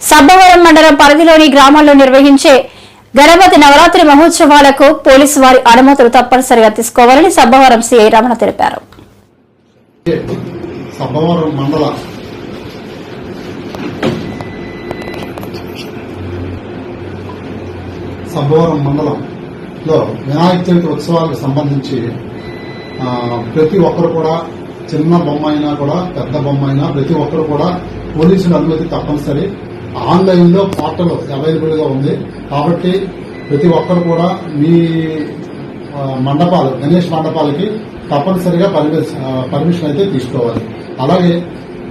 సబ్బవరం మండలం పరిధిలోని గ్రామాల్లో నిర్వహించే గణపతి నవరాత్రి మహోత్సవాలకు పోలీసు వారి అనుమతులు తప్పనిసరిగా తీసుకోవాలని సబ్బవరం సిఐ రమణ తెలిపారు. సబ్బవరం మండలంలో వినాయక చవితి ఉత్సవాలకు సంబంధించి ఆ, ప్రతి ఒక్కరు కూడా చిన్న బొమ్మ అయినా కూడా పెద్ద బొమ్మ అయినా ప్రతి ఒక్కరు కూడా పోలీసుల అనుమతి తప్పనిసరి. ఆన్లైన్లో అవైలబుల్గా అవైలబుల్గా ఉంది. కాబట్టి ప్రతి ఒక్కరు కూడా మీ మండపాలు గణేష్ మండపాలకి తప్పనిసరిగా పర్మిషన్ పర్మిషన్ అయితే తీసుకోవాలి. అలాగే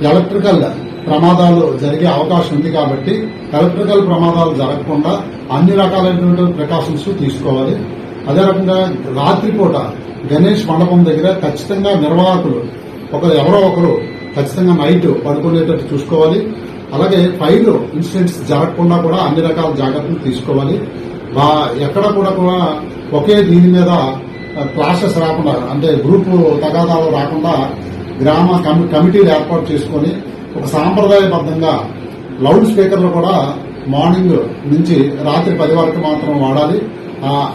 ఎలక్ట్రికల్ ప్రమాదాలు జరిగే అవకాశం ఉంది కాబట్టి ఎలక్ట్రికల్ ప్రమాదాలు జరగకుండా అన్ని రకాలైనటువంటి ప్రికాషన్స్ తీసుకోవాలి. అదే రకంగా రాత్రిపూట గణేష్ మండపం దగ్గర ఖచ్చితంగా నిర్వాహకులు ఒక ఎవరో ఒకరు ఖచ్చితంగా నైట్ పడుకునేటట్టు చూసుకోవాలి. అలాగే ఫైర్ ఇన్సిడెంట్స్ జరగకుండా కూడా అన్ని రకాల జాగ్రత్తలు తీసుకోవాలి. ఎక్కడ కూడా కూడా ఒకే దీని మీద క్లాసెస్ రాకుండా అంటే గ్రూప్ తగాదాలు రాకుండా గ్రామ కమి- కమిటీలు ఏర్పాటు చేసుకొని ఒక సాంప్రదాయబద్ధంగా లౌడ్ స్పీకర్లు కూడా మార్నింగ్ నుంచి రాత్రి పది వరకు మాత్రం వాడాలి.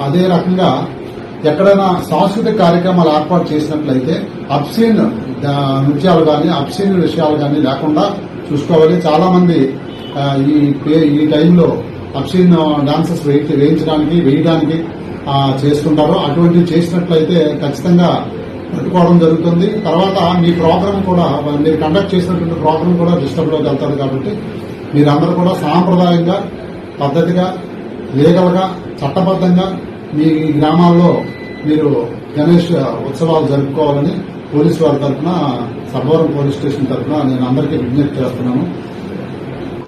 అదే రకంగా ఎక్కడైనా సాంస్కృతిక కార్యక్రమాలు ఏర్పాటు చేసినట్లయితే అబ్సీన్ నృత్యాలు కానీ అప్సీన్ విషయాలు కానీ లేకుండా చూసుకోవాలి. చాలా మంది ఈ పే- ఈ టైంలో అబ్సీన్ డాన్సెస్ వేయించడానికి వేయడానికి చేస్తుంటారు. అటువంటివి చేసినట్లయితే ఖచ్చితంగా పట్టుకోవడం జరుగుతుంది. తర్వాత మీ ప్రోగ్రామ్ కూడా మీరు కండక్ట్ చేసినటువంటి ప్రోగ్రామ్ కూడా డిస్టర్బ్లోకి వెళ్తారు కాబట్టి మీరందరూ కూడా సాంప్రదాయంగా పద్ధతిగా లీగల్గా చట్టబద్ధంగా మీ గ్రామాల్లో మీరు గణేష్ ఉత్సవాలు జరుపుకోవాలని పోలీసు వారి తరఫున సభవరం పోలీస్ స్టేషన్ తరఫున నేను అందరికీ విజ్ఞప్తి చేస్తున్నాను.